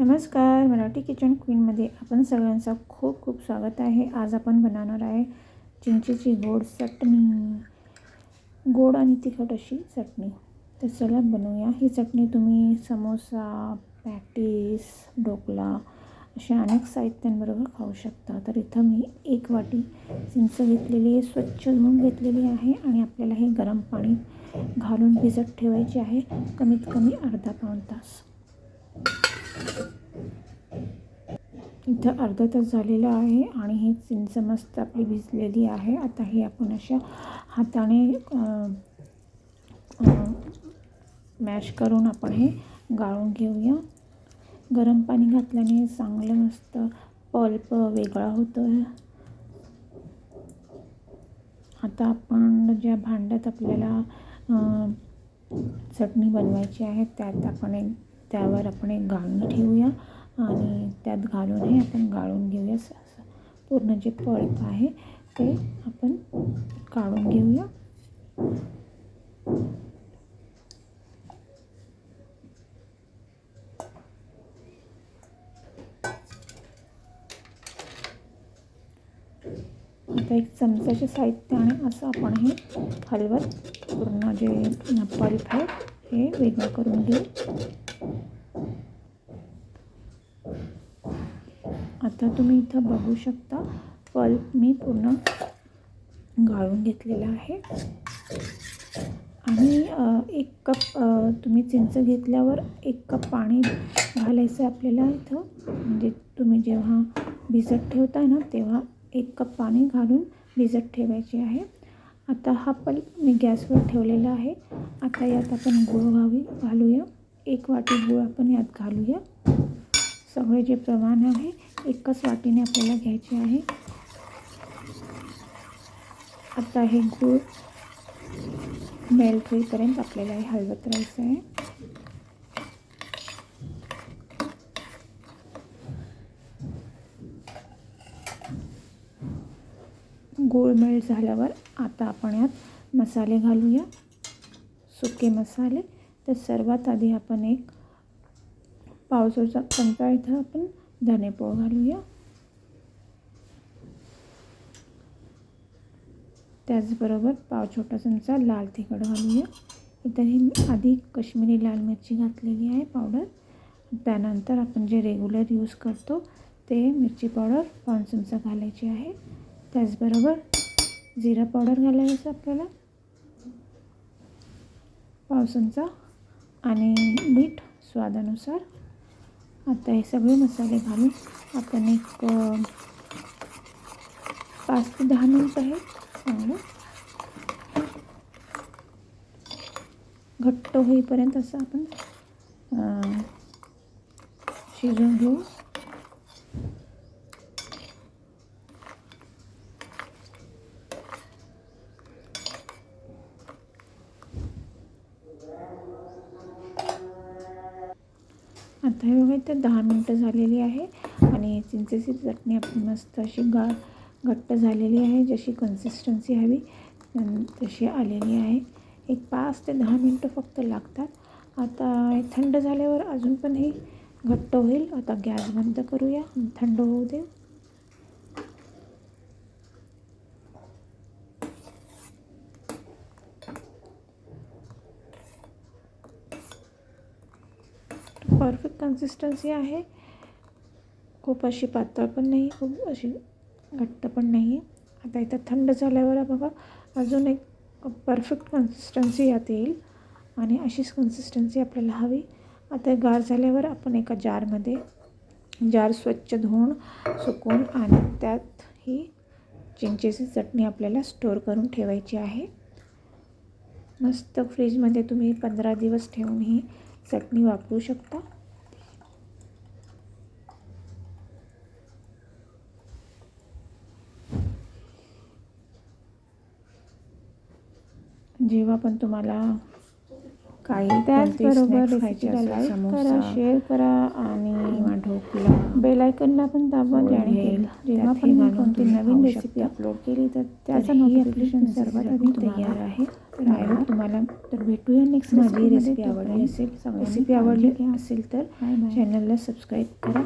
नमस्कार मराठी किचन क्वीनमध्ये आपण सगळ्यांचं खूप खूप स्वागत आहे. आज आपण बनवणार आहे चिंचेची गोड चटणी. गोड आणि तिखट अशी चटणी. तर चला बनवूया. ही चटणी तुम्ही समोसा पॅटीस ढोकला अशा अनेक साहित्यांबरोबर खाऊ शकता. तर इथं मी एक वाटी चिंच घेतलेली आहे स्वच्छ धुवून घेतलेली आहे आणि आपल्याला हे गरम पाणी घालून भिजत ठेवायचे आहे. कमीत कमी अर्धा पाऊण तास. इथं अर्धा तास झालेला आहे आणि ही चिंच मस्त आपली भिजलेली आहे. आता ही आपण अशा हाताने मॅश करून आपण हे गाळून घेऊया. गरम पाणी घातल्याने चांगलं मस्त पल्प वेगळा होतो आता आपण ज्या भांड्यात आपल्याला चटणी बनवायची आहे त्यात आपण एक त्यावर आपण एक गाळून ठेवूया आणि त्यात घालून हे आपण गाळून घेऊया. पूर्ण जे पल्प आहे ते आपण काढून घेऊया. आता एक चमचाचे साहित्य आणि असं आपण हे हलवत पूर्ण जे पल्प आहे हे वेगळं करून घेऊ. आता तुम्ही इथं बघू शकता पल्प मी पूर्ण गाळून घेतलेला आहे. आणि एक कप तुम्ही चिंच घेतल्यावर एक कप पाणी घालायचं आपल्याला इथं. म्हणजे तुम्ही जेव्हा भिजत ठेवताय ना तेव्हा एक कप पाणी घालून भिजत ठेवायचे आहे. आता हा पल्प मी गॅसवर ठेवलेला आहे. आता यात आपण गूळ घावी घालूया. एक वाटी गूळ आपण यात घालूया. सगळे जे प्रमाण आहे एकच वाटीने आपल्याला घ्यायची आहे. आता हे गूळ मेल्ट होईपर्यंत आपल्याला हे हलवत राहायचं आहे. गूळ मेल्ट झाल्यावर आता आपण यात मसाले घालूया. सुके मसाले. तर सर्वात आधी आपण एक पावसाचा चमचा इथं आपण धनेपोळ घालूया. त्याचबरोबर पाव छोटा चमचा लाल तिखट घालूया. इथं ही आधी कश्मीरी लाल मिरची घातलेली आहे पावडर त्यानंतर आपण जे रेग्युलर यूज करतो ते मिरची पावडर पाऊण चमचा घालायची आहे. त्याचबरोबर जिरा पावडर घालायचं आपल्याला. पाव चमचा आणि मीठ स्वादानुसार. आता हे सगळे मसाले घालून आपण एक पाच ते दहा मिनिट आहे चांगलं घट्ट होईपर्यंत असं आपण शिजवून घेऊ. आता हे बघा इथे दहा मिनटं झालेली आहे. आणि चिंचेची चटणी आपली मस्त अशी गा घट्ट झालेली आहे जशी कन्सिस्टन्सी हवी तशी आलेली आहे. एक पाच ते दहा मिनटं फक्त लागतात. आता थंड झाल्यावर अजून पण हे घट्ट होईल. आता गॅस बंद करूया. थंड होऊ दे. परफेक्ट कन्सिस्टन्सी आहे. खूप अशी पातळ पण नाही खूप अशी घट्ट पण नाही आहे आता इथं थंड झाल्यावर बघा अजून एक परफेक्ट कन्सिस्टन्सी यात येईल. आणि अशीच कन्सिस्टन्सी आपल्याला हवी. आता गार झाल्यावर आपण एका जारमध्ये जार स्वच्छ धुवून सुकवून आणि त्यात ही चिंचेची चटणी आपल्याला स्टोअर करून ठेवायची आहे. मस्त फ्रीजमध्ये तुम्ही पंधरा दिवस ठेवून ही चटणी वापरू शकता. जेव्हा पण तुम्हाला काही त्याचबरोबर रेसिपीला लाईक करा शेअर करा आणि ढोकला. बेलायकनला पण दाबा जेणेकरून जेव्हा पण मी कोणती नवीन रेसिपी. अपलोड केली तर त्याचं नोटिफिकेशन सर्वात आधी तयार आहे. तर तुम्हाला तर भेटूया नेक्स्ट माझी रेसिपी आवडली असेल रेसिपी आवडली असेल तर चॅनलला सबस्क्राईब करा.